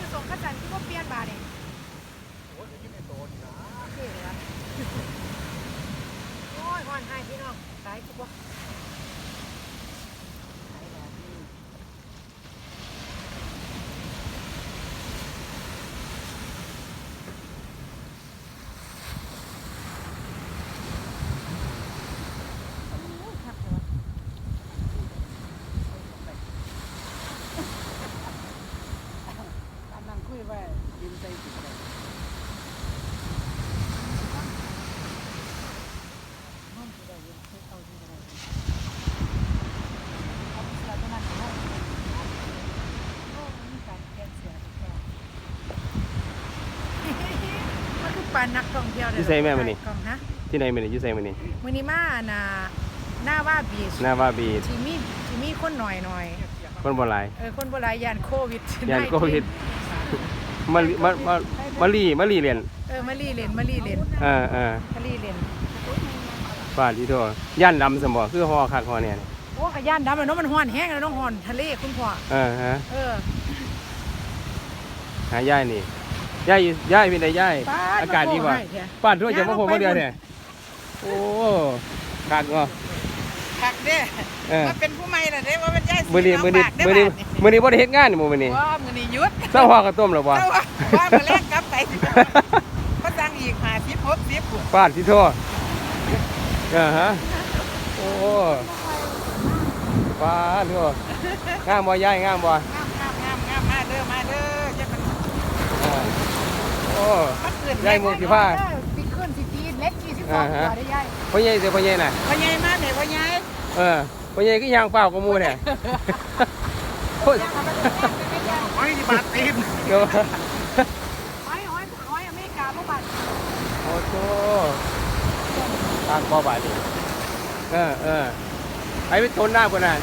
อยู่ส่งข้าจันที่ว่าเปลี่ยนบาเนี่ยโอ้ยอยู่ในโตนนะโอ้ยหอนหายพี่น้องตายจุกวะตายแบบนี้ โอ้ยคักเลยวะ อันนั้นคุยไว้ดินใจสิบอะไรห้องที่ได้ยินคือเอาที่อะไรเอาเสือตัวนั้นห้องโอ้มีการแกงเสือแกงมันคือปลานักท่องเที่ยวเลยที่ใส่แม่มื้อนี้กล่องฮะที่ไหนมื้อนี้อยู่ไสมื้อนี้มื้อนี้มาน่ะหน้าว่าบีชหน้าว่าบีดที่มีที่มีคนหน่อยหน่อยคนบ่หลาย เออคนโบราณยานโควิดย่านโควิด มาลิมามามาลีมาลีเรียนเออมารีเลนมารีเลนเออเออมารีเลนฟาดที่โตย่านดำสมบ่คือฮอคักฮอเนี่ยโอ้ขย่านดำแล้วเนาะมันห้อนแห้งแล้วเน้องห้อนทะเลคุณพ่อเออฮะเออหายายนี่ยายอยู่ยายเป็นไดยายป๊ดอากาศดีกว่ามโคให้แท้ป้านทั่วจะมาพบมาเดียวเนี่ยโอ้คักเนาะ คักเด้เออมาเป็นผู้ใหม่น่ะเด้ว่าเป็นยายสีมื้อนี้น้งมื้อนี้ปากเด้มื้อนี้บาดมื้อนี้บ่ได้เฮ็ดงานนี่มื้อนี้ว้ามื้อนี้หยุดเช้าฮอก็ต้มแล้วบ่ เจ้าว่าว่ามาแลกกลับไปสิก็สั่งอีก50 60พุ่นป้านที่โทษเออฮะ โอ้ป้านโทษงามบ่ยายงามบ่งามงามงามงามมาเด้อมาเด้อจะมันเออโอ้ มันเกินยายหมวกสีฟ้าเออปีขึ้นสิปีเล็ก22กอ่าว่าฮะได้ยายพ่อใหญ่เด้อพ่อใหญ่น่ะ พ่อใหญ่มาแม่พ่อใหญ่ เออพ่อใหญ่ก็ยางเปล่ากับหมู่เนี่ยโอ้ยไอ้ที่บาดตีนเดี๋ยวหอยหอยหอยอเมริกาบ่บาดโอ้โหทางบ่บาดนี่เออเออไอ้ไปทนน้ำก่อนน่ะ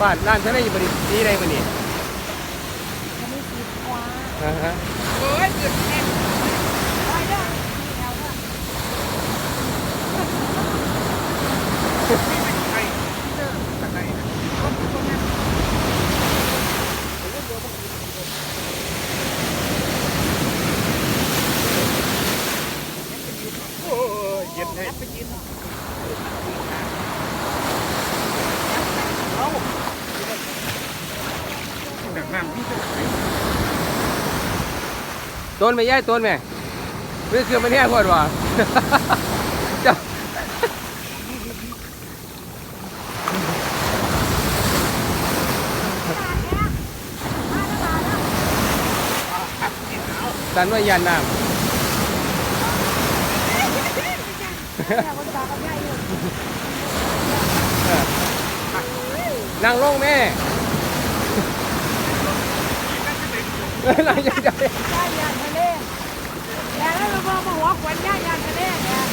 บ้านน้ำทะเลอยู่บ่ดีดีได้บ่นี่อันนี้สีกว่าเอ่าฮะโอ้ยเกิดแน่หอยเด้อมีแนวเด้อ ไอ้จากไหน คนคนนั้น โอ้ยเย็นเลย ไปยืน เอ้าหนักน้ำนี่จะไหน ต้นไม่ย่ายต้นไหมนี่คือมันแห้งโคตรว่ะจ้าดันว่ายันน้แม่คนากับยายอยู่ำนั่งลงแม่ นั่ง ยังไงยายยานทะเลแล้วแล้วเราบอกมาหัวขวัญยายยานทะเล